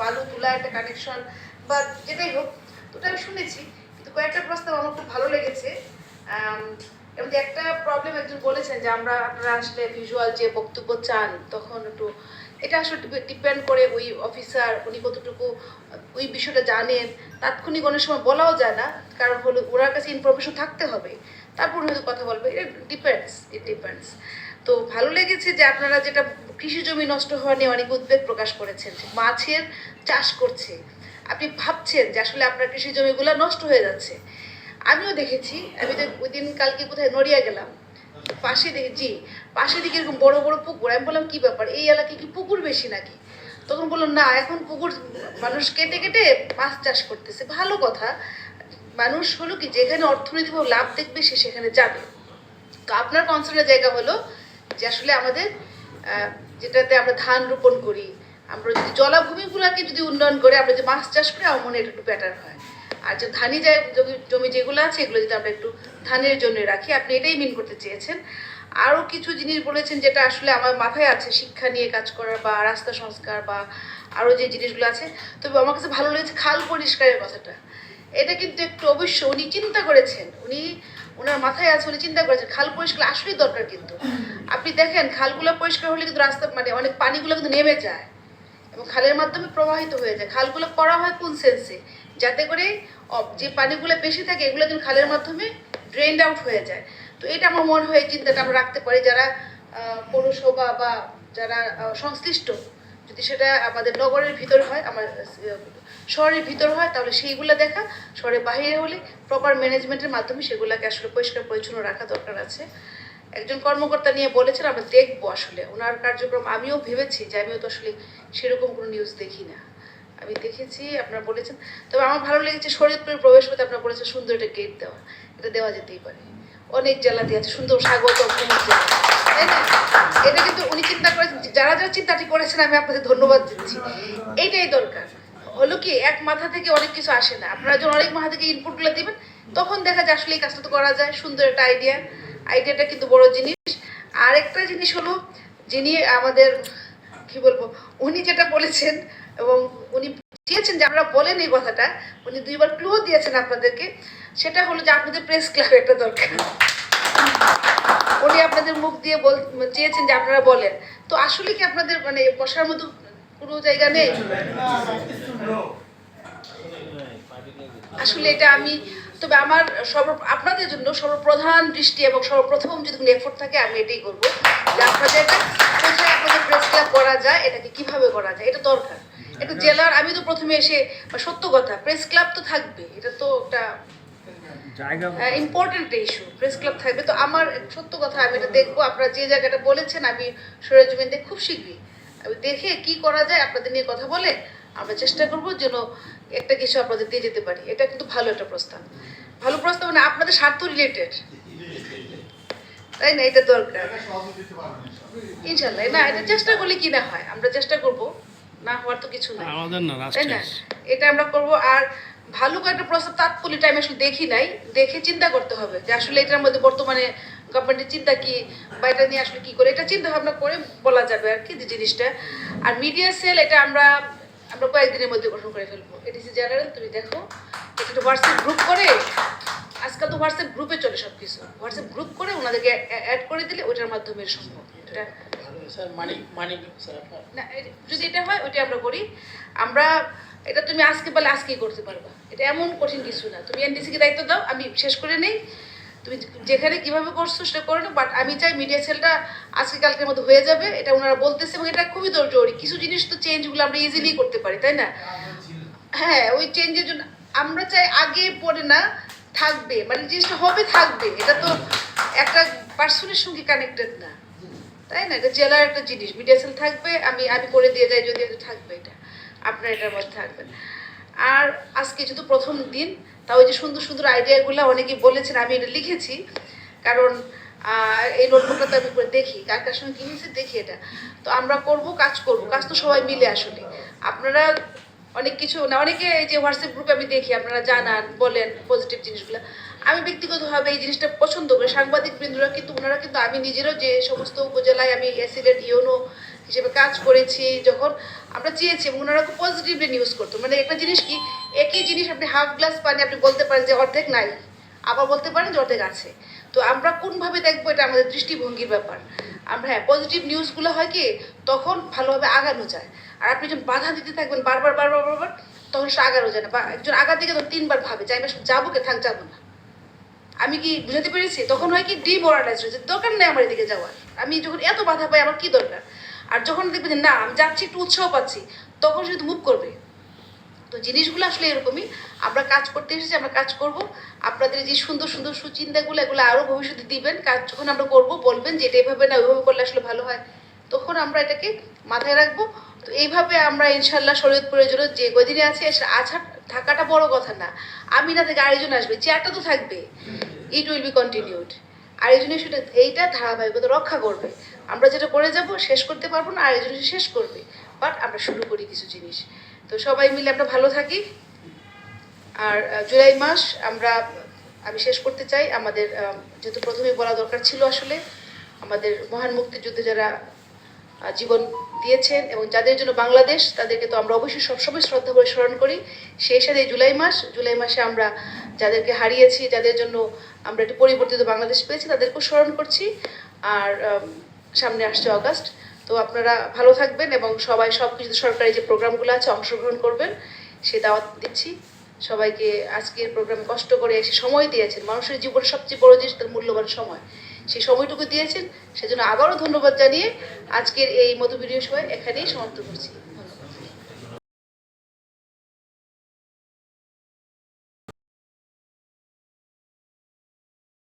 বালু, তোলা একটা কানেকশন বা যেটাই হোক ওটা আমি শুনেছি, কিন্তু কয়েকটা প্রস্তাব আমার খুব ভালো লেগেছে। মধ্যে একটা প্রবলেম একজন বলেছেন যে আমরা আপনারা আসলে ভিজুয়াল যে বক্তব্য চান, তখন একটু এটা আসলে ডিপেন্ড করে ওই অফিসার উনি কতটুকু, ওই বিষয়টা জানেন। তাৎক্ষণিক অনেক সময় বলাও যায় না, কারণ হলো ওনার কাছে ইনফরমেশন থাকতে হবে। তারপর হয়তো কথা বলবে, এটা ডিপেন্ডস ইট ডিপেন্ডস তো ভালো লেগেছে যে আপনারা যেটা কৃষি জমি নষ্ট হওয়া নিয়ে অনেক উদ্বেগ প্রকাশ করেছেন মাছের চাষ করছে। আপনি ভাবছেন যে আসলে আপনার কৃষি জমিগুলো নষ্ট হয়ে যাচ্ছে। আমিও দেখেছি, আমি তো ওই দিন কালকে কোথায় নড়িয়া গেলাম। পাশে দেখে, জি, পাশে দিকে এরকম বড় বড় পুকুর। আমি বললাম, কি ব্যাপার? এই এলাকায় কি পুকুর বেশি নাকি? তখন বলল, না, এখন পুকুর মানুষ কেটে কেটে মাছ চাষ করতেছে। ভালো কথা। মানুষ হলো কি, যেখানে অর্থনৈতিকভাবে লাভ দেখবে সে সেখানে যাবে। আপনার কনসার্নের জায়গা হলো যে আসলে আমাদের যেটাতে আমরা ধান রোপণ করি, আমরা যদি জলাভূমিগুলোকে যদি উন্নয়ন করে, আমরা যে মাছ চাষ করি, আমার মনে একটু বেটার হয়। আর যে ধানি যায় জমি- যেগুলো আছে, এগুলো যদি আমরা একটু ধানের জন্য রাখি, আপনি এটাই মিন করতে চেয়েছেন। আরও কিছু জিনিস বলেছেন যেটা আসলে আমার মাথায় আছে, শিক্ষা নিয়ে কাজ করার বা রাস্তা সংস্কার বা আরও যে জিনিসগুলো আছে। তবে আমার কাছে ভালো লেগেছে খাল পরিষ্কারের কথাটা। এটা কিন্তু একটু অবশ্য উনি চিন্তা করেছেন। উনি ওনার মাথায় আছে, উনি চিন্তা করেছেন, খাল পরিষ্কার আসলেই দরকার কিন্তু। আপনি দেখেন, খালগুলো পরিষ্কার হলে কিন্তু রাস্তা মানে অনেক পানিগুলো কিন্তু নেমে যায়। এবং খালের মাধ্যমে প্রবাহিত হয়ে যায়। খালগুলো করা হয় কোন সেন্সে যাতে করে যে পানিগুলো বেশি থাকে, এগুলো কিন্তু খালের মাধ্যমে ড্রেন্ড আউট হয়ে যায়। তো এটা আমার মনে হয় চিন্তাটা আমরা রাখতে পারি। যারা পৌরসভা বা যারা সংশ্লিষ্ট, যদি সেটা আমাদের নগরের ভিতর হয়, আমার শহরের ভিতর হয়, তাহলে সেইগুলো দেখা। শহরের বাইরে হলে প্রপার ম্যানেজমেন্টের মাধ্যমে সেগুলোকে আসলে পরিষ্কার পরিচ্ছন্ন রাখা দরকার আছে। একজন কর্মকর্তা নিয়ে বলেছেন, আমরা দেখব আসলে। ওনার কার্যক্রম আমিও ভেবেছি যে আমিও তো আসলে সেরকম কোনো নিউজ দেখি না। আমি দেখেছি, আপনারা বলেছেন। তবে আমার ভালো লেগেছে শরীরপুরে প্রবেশ করতে আপনারা বলেছেন সুন্দর একটা গেট দেওয়া। এটা দেওয়া যেতেই পারে। অনেক জেলাতে আছে সুন্দর স্বাগত তাই না? এটা কিন্তু উনি চিন্তা করেছেন যারা যারা চিন্তাটি করেছেন, আমি আপনাদের ধন্যবাদ দিচ্ছি। এইটাই দরকার। হলো কি, এক মাথা থেকে অনেক কিছু আসে না। আপনারা যখন অনেক মাথা থেকে ইনপুটগুলো দিবেন, তখন দেখা যায় আসলে এই কাজটা তো করা যায়। সুন্দর একটা আইডিয়া আইডিয়াটা কিন্তু বড় জিনিস। আর একটা জিনিস হলো, যিনি আমাদের, কি বলব, উনি যেটা বলেছেন এবং উনি চেয়েছেন যে আপনারা বলেন এই কথাটা, উনি দুইবার ক্লু দিয়েছেন আপনাদেরকে, সেটা হলো যে আপনাদের প্রেস ক্লাব একটা দরকার। উনি আপনাদের মুখ দিয়ে বল, চেয়েছেন যে আপনারা বলেন। তো আসলে কি আপনাদের মানে বসার মতো কোনো জায়গা নেই? আসলে এটা আমি তবে আমার সর্ব আপনাদের জন্য সর্বপ্রধান দৃষ্টি এবং সর্বপ্রথম যদি কোনো এফোর্ট থাকে আমি এটাই করব যে আপনাদের এটা কোথায় আপনাদের প্রেস ক্লাব করা যায় এটাকে কীভাবে করা যায় এটা দরকার। এটা জেলার আমি তো প্রথমে এসে সত্য কথা প্রেস ক্লাব তো থাকবে এটা তো একটা ইম্পর্টেন্ট ইস্যু প্রেস ক্লাব থাকবে। তো আমার সত্য কথা আমি এটা দেখব আপনারা যে জায়গাটা বলেছেন আমি সরেজমিন দেখে খুব শীঘ্রই আমি দেখে কি করা যায় আপনাদের নিয়ে কথা বলে আমরা চেষ্টা করব যেন একটা কিছু আপনাদের দিয়ে যেতে পারি। এটা কিন্তু ভালো একটা প্রস্তাব। ভালো প্রস্তাব মানে আপনাদের স্বার্থ রিলেটেড তাই না? এটা দরকার। ইনশাল্লাহ না এটা চেষ্টা করলে কি না হয়? আমরা চেষ্টা করব। না হওয়ার তো কিছু নাই। আমাদের না তাই না? এটা আমরা করব। আর ভালো কয়েকটা প্রস্তাব তাৎপর্য টাইম আসলে দেখি নাই। দেখে চিন্তা করতে হবে যে আসলে এটার মধ্যে বর্তমানে গভর্নমেন্টের চিন্তা কি বা এটা নিয়ে আসলে কি করে। এটা চিন্তা ভাবনা করে বলা যাবে আর কি জিনিসটা। আর মিডিয়া সেল এটা আমরা আমরা কয়েকদিনের মধ্যে গঠন করে ফেলব। এডিসি জেনারেল তুমি দেখো এটা একটা হোয়াটসঅ্যাপ গ্রুপ করে আজকাল তো হোয়াটসঅ্যাপ গ্রুপে চলে সব কিছু হোয়াটসঅ্যাপ গ্রুপ করে ওনাদেরকে অ্যাড করে দিলে ওইটার মাধ্যমে সম্ভব। এটা না যদি এটা হয় ওইটা আমরা করি। আমরা এটা তুমি আজকে বলে আজকেই করতে পারবা। এটা এমন কঠিন কিছু না। তুমি এনডিসিকে দায়িত্ব দাও আমি শেষ করে নেই। তুমি যেখানে কীভাবে করছ সেটা করে বাট আমি চাই মিডিয়া সেলটা আজকে কালকের মধ্যে হয়ে যাবে, এটা ওনারা বলতেছে এবং এটা খুবই জরুরি। কিছু জিনিস তো চেঞ্জগুলো আমরা ইজিলি করতে পারি, তাই না? হ্যাঁ ওই চেঞ্জের জন্য আমরা চাই আগে পরে না, থাকবে মানে জিনিসটা হবে থাকবে, এটা তো একটা পার্সনের সঙ্গে কানেক্টেড না, তাই না? এটা জেলার একটা জিনিস মিডিয়া সেল থাকবে, আমি আমি করে দিয়ে যাই যদি থাকবে, এটা। আপনার এটার মধ্যে থাকবেন আর আজকে যেহেতু প্রথম দিন তাও ওই যে সুন্দর সুন্দর আইডিয়াগুলো অনেকে বলেছেন, আমি এটা লিখেছি। কারণ এই নোটবুকটা তো আমি দেখি, কার কার সঙ্গে কী হয়েছে দেখি এটা। তো আমরা করব, কাজ করব, কাজ তো সবাই মিলে আসলে। আপনারা অনেক কিছু, না, অনেকে এই যে হোয়াটসঅ্যাপ গ্রুপে আমি দেখি, আপনারা জানান, বলেন পজিটিভ জিনিসগুলো। আমি ব্যক্তিগতভাবে এই জিনিসটা পছন্দ করি, সাংবাদিক বৃন্দরা কিন্তু, ওনারা কিন্তু আমি নিজেরও যে সমস্ত উপজেলায় আমি এসিলেট ইউনো হিসেবে কাজ করেছি, যখন আমরা চেয়েছি এবং ওনারা খুব পজিটিভলি নিউজ করতো। মানে একটা জিনিস কি, একই জিনিস আপনি হাফ গ্লাস পানি আপনি বলতে পারেন যে অর্ধেক নাই, আবার বলতে পারেন যে অর্ধেক আছে। তো আমরা কোনভাবে দেখব এটা আমাদের দৃষ্টিভঙ্গির ব্যাপার। আমরা হ্যাঁ পজিটিভ নিউজগুলো হয় কি, তখন ভালোভাবে আগানো যায়। আর আপনি যখন বাধা দিতে থাকবেন, বারবার বারবার বারবার, তখন সে আগানো যায় না। বা একজন আগার দিকে তখন তিনবার ভাবে, যে আমি যাব কে, থাক, যাব না। আমি কি বুঝাতে পেরেছি? তখন হয় কি ডিমোরালাইজ হয়েছে দরকার নেই আমার এদিকে যাওয়ার। আমি যখন এত বাধা পাই, আমার কি দরকার? আর যখন দেখবে যে না, আমি যাচ্ছি, একটু উৎসাহ পাচ্ছি, তখন শুধু মুভ করবে। তো জিনিসগুলো আসলে এরকমই। আমরা কাজ করতে এসেছি, আমরা কাজ করব। আপনাদের যে সুন্দর সুন্দর সুচিন্তাগুলো, এগুলো আরও ভবিষ্যতে দিবেন। কাজ যখন আমরা করব, বলবেন যে এটা এভাবে না, ওইভাবে করলে আসলে ভালো হয়। তখন আমরা এটাকে মাথায় রাখব। তো এইভাবে আমরা ইনশাল্লাহ শরীয়তপুরের জন্য যে কদিনে আছে আছা থাকাটা বড় কথা না। আমি না থেকে আরেকজন আসবে, চেয়ারটা তো থাকবে। ইট উইল বি কন্টিনিউড আর এই জন্য সেটা এইটা ধারাবাহিকতা রক্ষা করবে। আমরা যেটা করে যাব, শেষ করতে পারব না আর এই জন্য শেষ করবে। বাট আমরা শুরু করি কিছু জিনিস। তো সবাই মিলে আমরা ভালো থাকি। আর জুলাই মাস আমরা, আমি শেষ করতে চাই। আমাদের যেহেতু প্রথমে বলা দরকার ছিল আসলে, আমাদের মহান মুক্তিযুদ্ধে যারা জীবন দিয়েছেন এবং যাদের জন্য বাংলাদেশ, তাদেরকে তো আমরা অবশ্যই সবসময় শ্রদ্ধা করে স্মরণ করি। সেই সাথে জুলাই মাস, জুলাই মাসে আমরা যাদেরকে হারিয়েছি, যাদের জন্য আমরা একটি পরিবর্তিত বাংলাদেশ পেয়েছি, তাদেরকেও স্মরণ করছি। আর সামনে আসছে অগাস্ট। তো আপনারা ভালো থাকবেন এবং সবাই সব কিছু সরকারি যে প্রোগ্রামগুলো আছে অংশগ্রহণ করবেন, সে দাওয়াত দিচ্ছি। সবাইকে আজকের প্রোগ্রামে কষ্ট করে এসে সময় দিয়েছেন। মানুষের জীবনে সবচেয়ে বড় জিনিস তার মূল্যবান সময়। সেই সময়টুকু দিয়েছেন। সেজন্য আবারও ধন্যবাদ জানিয়ে আজকের এই মধু ভিডিও সবাই এখানেই সমাপ্ত করছি।